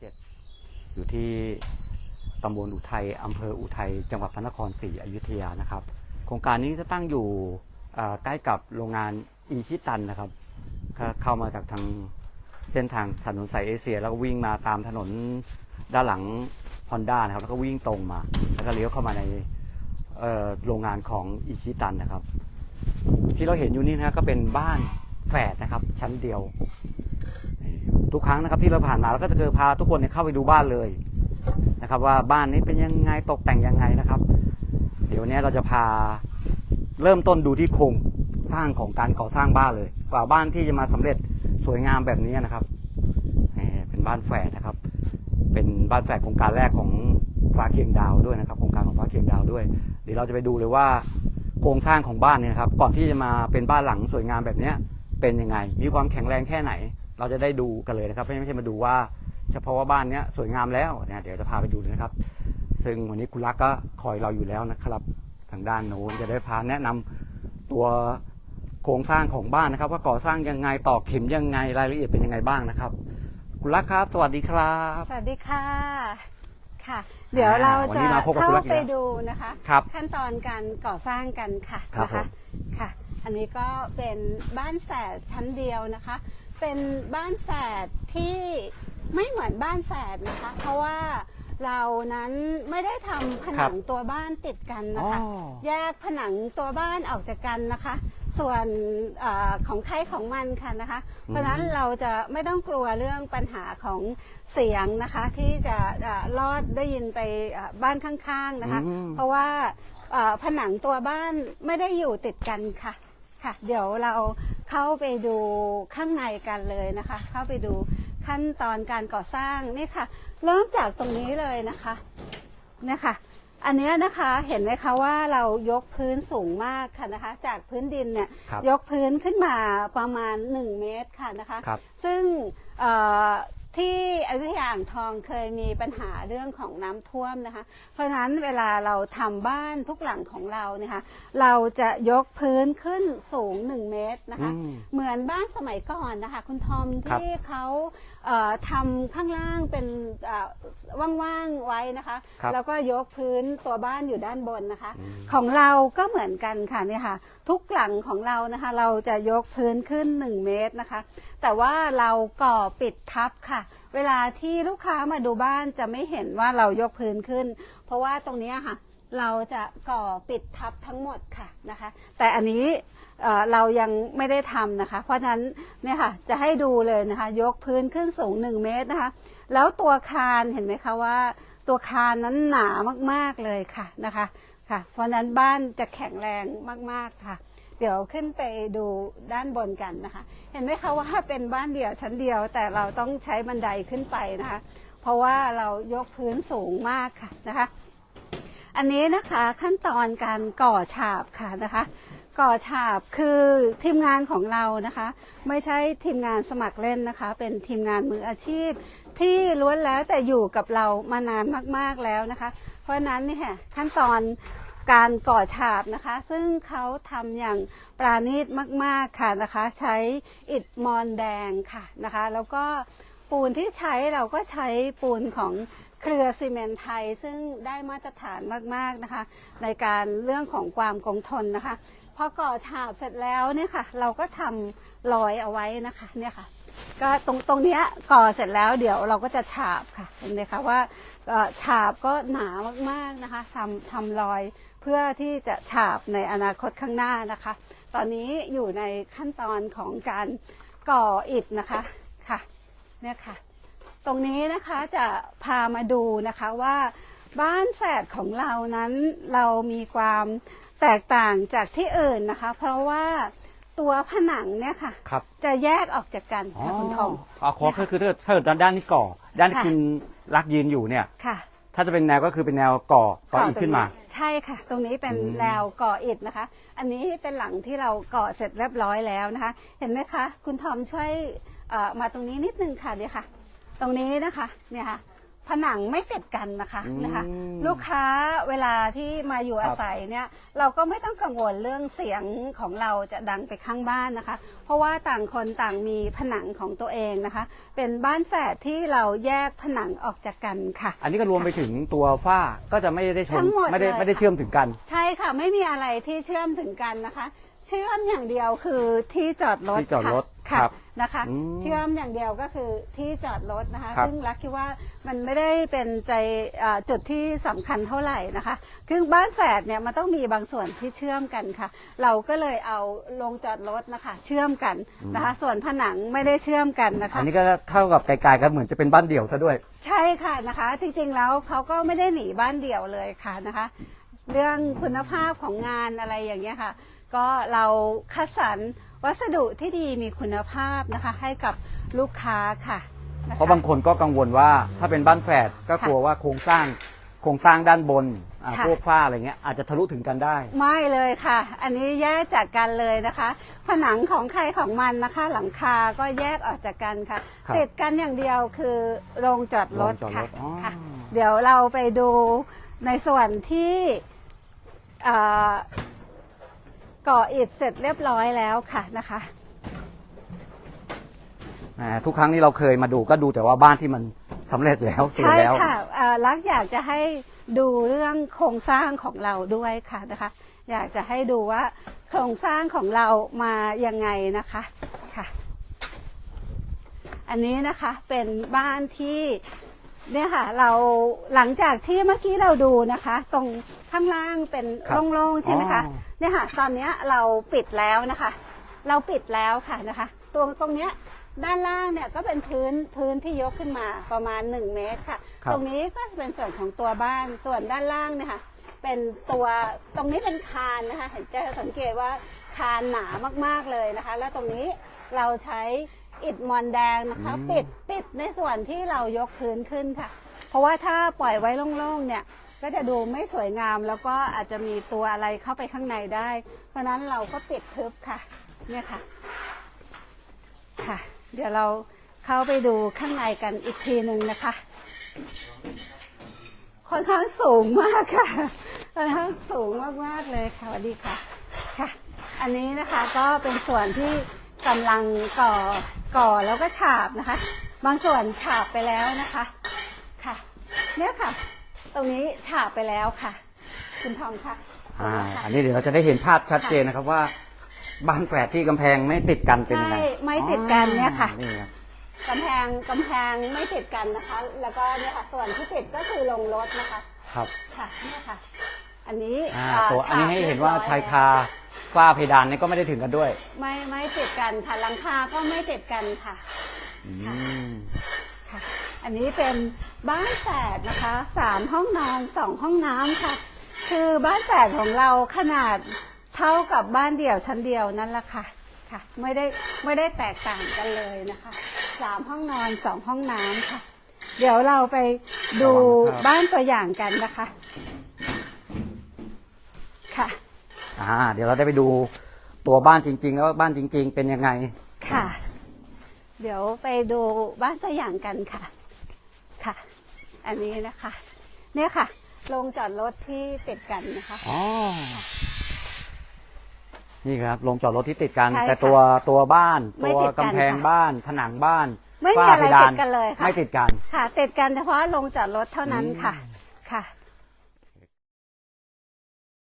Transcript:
เจ็ดอยู่ที่ตำบลอุทัยอำเภออุทัยจังหวัดพระนครศรีอยุธยานะครับ โครงการนี้จะตั้งอยู่ใกล้กับโรงงานอีชิตันนะครับ เข้ามาจากทางเส้นทางถนนสายเอเชีย แล้วก็วิ่งมาตามถนนด้านหลังฮอนด้านะครับ แล้วก็วิ่งตรงมา แล้วก็เลี้ยวเข้ามาในโรงงานของอีชิตันนะครับ ที่เราเห็นอยู่นี่นะก็เป็นบ้านแฝดนะครับ ชั้นเดียว ทุกครั้งนะครับ ที่เราผ่านมาเราก็จะเคยพาทุกคนเนี่ยเข้าไปดูบ้านเลยนะครับ ว่าบ้านนี้เป็นยังไงตกแต่งยังไงนะครับ เดี๋ยวนี้เราจะพาเริ่มต้นดูที่โครงสร้างของการก่อสร้างบ้านเลยกว่าบ้านที่จะมาสำเร็จสวยงามแบบนี้นะครับเป็นบ้านแฝดนะครับ เป็นบ้านแฝดโครงการแรกของฟ้าเคียงดาวด้วยนะครับโครงการของฟ้าเคียงดาวด้วย เดี๋ยวเราจะไปดูเลยว่าโครงสร้างของบ้านเนี่ยครับ ก่อนที่จะมาเป็นบ้านหลังสวยงามแบบนี้เป็นยังไง มีความแข็งแรงแค่ไหน เราจะได้ดูกันเลยนะครับ ไม่ใช่มาดูว่าเฉพาะว่าบ้านเนี้ยสวยงามแล้วเนี่ยเดี๋ยวจะพาไปดูเลยนะครับ ซึ่งวันนี้คุณรักก็คอยเราอยู่แล้วนะครับ ทางด้านโน้นจะได้พาแนะนำตัวโครงสร้างของบ้านนะครับ ว่าก่อสร้างยังไงตอกเข็มยังไงรายละเอียดเป็นยังไงบ้างนะครับ คุณรักครับ สวัสดีครับ สวัสดีค่ะค่ะ เดี๋ยวเราวันจะนี้มาพบกับคุณเข้าลักษณ์อีกไปแล้วดูนะคะครับขั้นตอนการก่อสร้างกันค่ะครับนะผคะมค่ะ อันนี้ก็เป็นบ้านแฝดชั้นเดียวนะคะ เป็นบ้านแฝดที่ไม่เหมือนบ้านแฝดนะคะ เพราะว่าเรานั้นไม่ได้ทำผนังตัวบ้านติดกันนะคะ อ๋อ แยกผนังตัวบ้านออกจากกันนะคะ ส่วนเออของใครของมันค่ะนะคะ เพราะฉะนั้นเราจะไม่ต้องกลัวเรื่องปัญหาของเสียงนะคะ ที่จะเอ่อลอดได้ยินไปเอ่อบ้านข้างๆนะคะ อืม เพราะว่าเอ่อผนังตัวบ้านไม่ได้อยู่ติดกันค่ะค่ะ เดี๋ยวเรา เข้าไปดูข้างในกันเลยนะคะ เข้าไปดูขั้นตอนการก่อสร้างนี่ค่ะ เริ่มจากตรงนี้เลยนะคะเนี่ยค่ะ อันเนี้ยนะคะเห็นไหมคะว่าเรายกพื้นสูงมากค่ะนะคะ จากพื้นดินเนี่ยครับยกพื้นขึ้นมาประมาณ 1 เมตรค่ะนะคะครับซึ่งเอ่อ ที่อยุธยาอ่างทองเคยมีปัญหาเรื่องของน้ำท่วมนะคะ เพราะฉะนั้นเวลาเราทำบ้านทุกหลังของเราเนี่ยค่ะเราจะยกพื้นขึ้นสูง 1 เมตรนะคะอืมเหมือนบ้านสมัยก่อนนะคะ คุณทอมครับที่เขาเอ่อ ทำข้างล่างเป็นเอ่อว่างๆไว้นะคะ ครับแล้วก็ยกพื้นตัวบ้านอยู่ด้านบนนะคะ อืม ของเราก็เหมือนกันค่ะเนี่ยค่ะ ทุกหลังของเรานะคะ เราจะยกพื้นขึ้น 1 เมตรนะคะ แต่ว่าเราก่อปิดทับค่ะ เวลาที่ลูกค้ามาดูบ้านจะไม่เห็นว่าเรายกพื้นขึ้น เพราะว่าตรงเนี้ยค่ะ เราจะก่อปิดทับทั้งหมดค่ะนะคะ แต่อันนี้ เรายังไม่ได้ทำนะคะ เพราะฉะนั้นเนี่ยค่ะจะให้ดูเลยนะคะ ยกพื้นขึ้นสูง 1 เมตรนะคะ แล้วตัวคานเห็นไหมคะว่า ตัวคานนั้นหนามากๆเลยค่ะนะคะค่ะ เพราะฉะนั้นบ้านจะแข็งแรงมากๆค่ะ เดี๋ยวขึ้นไปดูด้านบนกันนะคะ เห็นไหมคะว่าเป็นบ้านเดี่ยวชั้นเดียว แต่เราต้องใช้บันไดขึ้นไปนะคะ เพราะว่าเรายกพื้นสูงมากค่ะนะคะ อันนี้นะคะขั้นตอนการก่อฉาบค่ะนะคะ ก่อฉาบคือทีมงานของเรานะคะ ไม่ใช่ทีมงานสมัครเล่นนะคะ เป็นทีมงานมืออาชีพ ที่ล้วนแล้วแต่อยู่กับเรามานานมากๆแล้วนะคะ เพราะนั้นเนี่ยค่ะขั้นตอนการก่อฉาบนะคะ ซึ่งเขาทำอย่างปราณีตมาก ๆค่ะนะคะ ใช้อิฐมอนแดงค่ะนะคะ แล้วก็ปูนที่ใช้เราก็ใช้ปูนของเครือซีเมนต์ไทยซึ่งได้มาตรฐานมาก ๆ นะคะ ในการเรื่องของความคงทนนะคะ พอก่อฉาบเสร็จแล้วเนี่ยค่ะ เราก็ทำรอยเอาไว้นะคะเนี่ยค่ะ ก็ตรงตรงเนี้ยก่อเสร็จแล้วเดี๋ยวเราก็จะฉาบค่ะเห็นไหมคะว่าฉาบก็หนามากๆนะคะทำทำรอยเพื่อที่จะฉาบในอนาคตข้างหน้านะคะ ตอนนี้อยู่ในขั้นตอนของการก่ออิฐนะคะค่ะเนี่ยค่ะ ตรงนี้นะคะจะพามาดูนะคะว่าบ้านแฝดของเรานั้นเรามีความ แตกต่างจากที่อื่นนะคะ เพราะว่าตัวผนังเนี่ยค่ะ ครับจะแยกออกจากกันค่ะคุณทองอ๋อขอคือคือถ้าเกิดถ้าเกิดด้านนี้ก่อ ด้านที่ค่ะคุณรักยืนอยู่เนี่ย ค่ะ ถ้าจะเป็นแนวก็คือเป็นแนวก่อก่ออีกขึ้นมาตรงใช่ค่ะ ตรงนี้เป็นอืมแนวก่ออิฐนะคะ อันนี้เป็นหลังที่เราก่อเสร็จเรียบร้อยแล้วนะคะ เห็นไหมคะ คุณทอมช่วยเอ่อมาตรงนี้นิดนึงค่ะเดี๋ยวค่ะ ตรงนี้นะคะเนี่ยค่ะ ผนังไม่ติดกันนะคะอืมนะคะ ลูกค้าเวลาที่มาอยู่ครับอาศัยเนี่ยเราก็ไม่ต้องกังวลเรื่องเสียงของเราจะดังไปข้างบ้านนะคะ เพราะว่าต่างคนต่างมีผนังของตัวเองนะคะ เป็นบ้านแฝดที่เราแยกผนังออกจากกันค่ะ อันนี้ก็รวมไปถึงตัวฝ้าก็จะไม่ได้ชทั้นงหมดไม่ได้เลย ไม่ได้ค่ะเชื่อมถึงกัน ใช่ค่ะไม่มีอะไรที่เชื่อมถึงกันนะคะ เชื่อมอย่างเดียวคือที่จอดรถที่จอดรถ ค่ะครับนะคะอืมเชื่อมอย่างเดียวก็คือที่จอดรถนะคะ ครับซึ่งรักคิดว่ามันไม่ได้เป็นใจอ่าจุดที่สำคัญเท่าไหร่นะคะคือบ้านแฝดเนี่ยมันต้องมีบางส่วนที่เชื่อมกันค่ะ เราก็เลยเอาลงจอดรถนะคะ เชื่อมกันนะคะ ส่วนผนังไม่ได้เชื่อมกันนะคะ อันนี้ก็เท่ากับไกลๆกันเหมือนจะเป็นบ้านเดี่ยวซะด้วย ใช่ค่ะนะคะ จริงๆแล้วเขาก็ไม่ได้หนีบ้านเดี่ยวเลยค่ะนะคะ เรื่องคุณภาพของงานอะไรอย่างเงี้ยค่ะ ก็เราคัดสรร วัสดุที่ดีมีคุณภาพนะคะ ให้กับลูกค้าค่ะนคเพราะบางคนก็กังวลว่าถ้าเป็นบ้านแฝดก็กลัวว่าโครงสร้างโครงสร้างด้านบนอ่าค่ะ พวกฝ้าอะไรเงี้ยอาจจะทะลุถึงกันได้ ไม่เลยค่ะ อันนี้แยกจากกันเลยนะคะ ผนังของใครของมันนะคะ หลังคาก็แยกออกจากกันค่ะ ครับติดกันอย่างเดียวคือโรงจอดรถโรงจอดรค่ะถอ๋อ ค่ะ เดี๋ยวเราไปดูในส่วนที่เอ่อ ก่ออิฐเสร็จเรียบร้อยแล้วค่ะนะคะอ่าทุกครั้งที่เราเคยมาดูก็ดูแต่ว่าบ้านที่มันสำเร็จแล้วสวยใช่แล้ว ค่ะเอ่อรักอยากจะให้ดูเรื่องโครงสร้างของเราด้วยค่ะนะคะ อยากจะให้ดูว่าโครงสร้างของเรามายังไงนะคะค่ะ อันนี้นะคะเป็นบ้านที่ เนี่ยค่ะ เราหลังจากที่เมื่อกี้เราดูนะคะ ตรงข้างล่างเป็นครับโล่งๆใช่ไหมคะอ๋อ เนี่ยค่ะ ตอนเนี้ยเราปิดแล้วนะคะ เราปิดแล้วค่ะนะคะ ตรงตรงเนี้ยด้านล่างเนี่ยก็เป็นพื้นพื้นที่ยกขึ้นมาประมาณ 1 เมตรค่ะ ครับ ตรงนี้ก็จะเป็นส่วนของตัวบ้านส่วนด้านล่างเนี่ยค่ะ เป็นตัวตรงนี้เป็นคานนะคะเห็นจะสังเกตว่าคานหนามากๆเลยนะคะ แล้วตรงนี้เราใช้ อิฐมอนแดงนะคะ อืม ปิดปิดในส่วนที่เรายกพื้นขึ้นค่ะ เพราะว่าถ้าปล่อยไว้โล่งๆเนี่ย ก็จะดูไม่สวยงามแล้วก็อาจจะมีตัวอะไรเข้าไปข้างในได้ เพราะฉะนั้นเราก็ปิดทึบค่ะ เนี่ยค่ะ ค่ะ เดี๋ยวเราเข้าไปดูข้างในกันอีกทีหนึ่งนะคะ ค่อนข้างสูงมากค่ะค่อนข้างสูงมากๆเลยค่ะสวัสดีค่ะ ค่ะ อันนี้นะคะก็เป็นส่วนที่กำลังก่อ ก่อแล้วก็ฉาบนะคะ บางส่วนฉาบไปแล้วนะคะค่ะเนี่ยค่ะ ตรงนี้ฉาบไปแล้วค่ะ คุณทอมค่ะอ่าค่ะอันนี้เดี๋ยวเราจะได้เห็นภาพชัดเจนนะครับว่าบ้านแฝดที่กำแพงไม่ติดกันเป็นยังไงใช่ไม่ติดกันเนี่ยค่ะอ๋อนี่รับกำแพงกำแพงไม่ติดกันนะคะ แล้วก็เนี่ยค่ะส่วนที่ติดก็คือลงรถนะคะ ครับค่ะเนี่ยค่ะ อันนี้อ่าาตัวอันนี้ให้เห็นว่ารีบร้อชายแล้วคาฝ้าเพดานเนี่ยก็ไม่ได้ถึงกันด้วยไม่ไม่ติดกันค่ะหลังคาก็ไม่ติดกันค่ะ อืมค่ะ อันนี้เป็นบ้านแฝดนะคะสามห้องนอนสองห้องน้ำค่ะ คือบ้านแฝดของเราขนาดเท่ากับบ้านเดี่ยวชั้นเดียวนั่นแหละค่ะ ค่ะ ไม่ได้ไม่ได้แตกต่างกันเลยนะคะสามห้องนอนสองห้องน้ำค่ะ เดี๋ยวเราไปดูบ้านตัวอย่างกันนะคะ ค่ะ อ่า เดี๋ยวเราได้ไปดูตัวบ้านจริง ๆ แล้วบ้านจริง ๆ เป็นยังไง ค่ะ เดี๋ยวไปดูบ้านตัวอย่างกันค่ะ ค่ะ อันนี้นะคะ เนี่ยค่ะ ลงจอดรถที่ติดกันนะคะ อ๋อ นี่ครับลงจอดรถที่ติดกัน ใช่ค่ะแต่ตัวตัวบ้าน ไม่ตัวติดกันกำแพงค่ะบ้าน ผนังบ้านไม่มีฝ้าอะไรเพดาติดกันเลยค่ะ ไม่ติดกัน ค่ะติดกันเฉพาะลงจอดรถเท่านั้นค่ะ ค่ะ